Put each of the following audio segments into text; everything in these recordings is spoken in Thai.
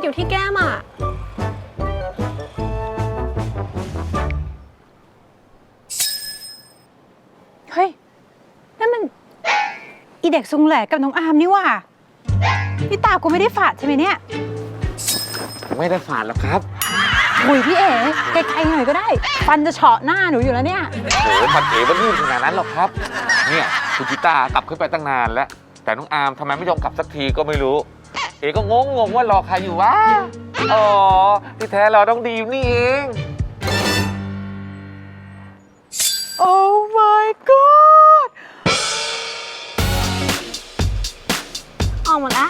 ติอยู่ที่แก้มอะ เฮ้ยนั่นมัน อีเด็กซุงแหลกกับน้องอาร์มนี่หว่าพี่ตากูไม่ได้ฝาดใช่ไหมเนี่ยไม่ได้ฝาดหรอกครับหุยพี่เอ๋ไกลๆหน่อยก็ได้ ฟันจะเฉาะหน้าหนูอยู่แล้วเนี่ย โอ้โหมันเอ๋มันลื่นขนาดนั้นหรอกครับ เนี่ยคุณจิต้ากลับขึ้นไปตั้งนานแล้ว แต่น้องอาร์มทำไมไม่ยอมกลับสักทีก็ไม่รู้ เอ๋ก็งงงงว่ารอใครอยู่วะ อ๋อ ที่แท้เราต้องดีมนี่เอง โอ้ my god ออกหมดละ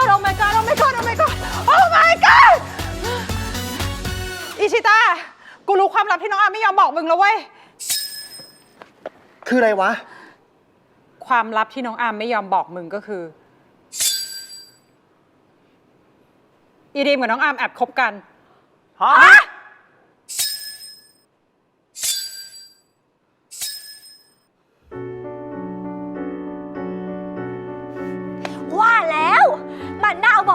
god โอ้ my god โอ้ my god โอ้ my god โอ้ my god อิชิตา กูรู้ความลับที่น้องอาร์มไม่ยอมบอกมึงแล้วเว้ย คืออะไรวะ ความลับที่น้องอาร์มไม่ยอมบอกมึงก็คือ อีดีมกับน้องอาร์มแอบคบกัน ฮะ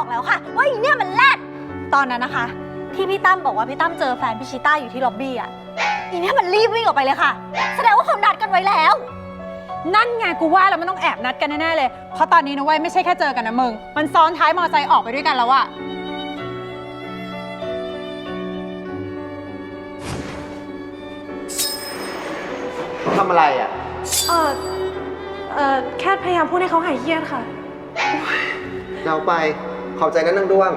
บอกแล้วค่ะ ว่าอีเนี่ยมันแรดตอนนั้นนะคะ ที่พี่ตั้มบอกว่าพี่ตั้มเจอแฟนพิชิต้าอยู่ที่ล็อบบี้อะอีเนี่ยมันรีบวิ่งออกไปเลยค่ะ แสดงว่าเขานัดกันไว้แล้ว นั่นไงกูว่าแล้วมันต้องแอบนัดกันแน่ๆเลย เพราะตอนนี้นะเว้ยไม่ใช่แค่เจอกันนะมึง มันซ้อนท้ายมอไซค์ออกไปด้วยกันแล้วอะทำอะไรอะ เออเออแค่พยายามพูดให้เขาหายเครียดค่ะ เราไป ขอบใจนะนางด้วง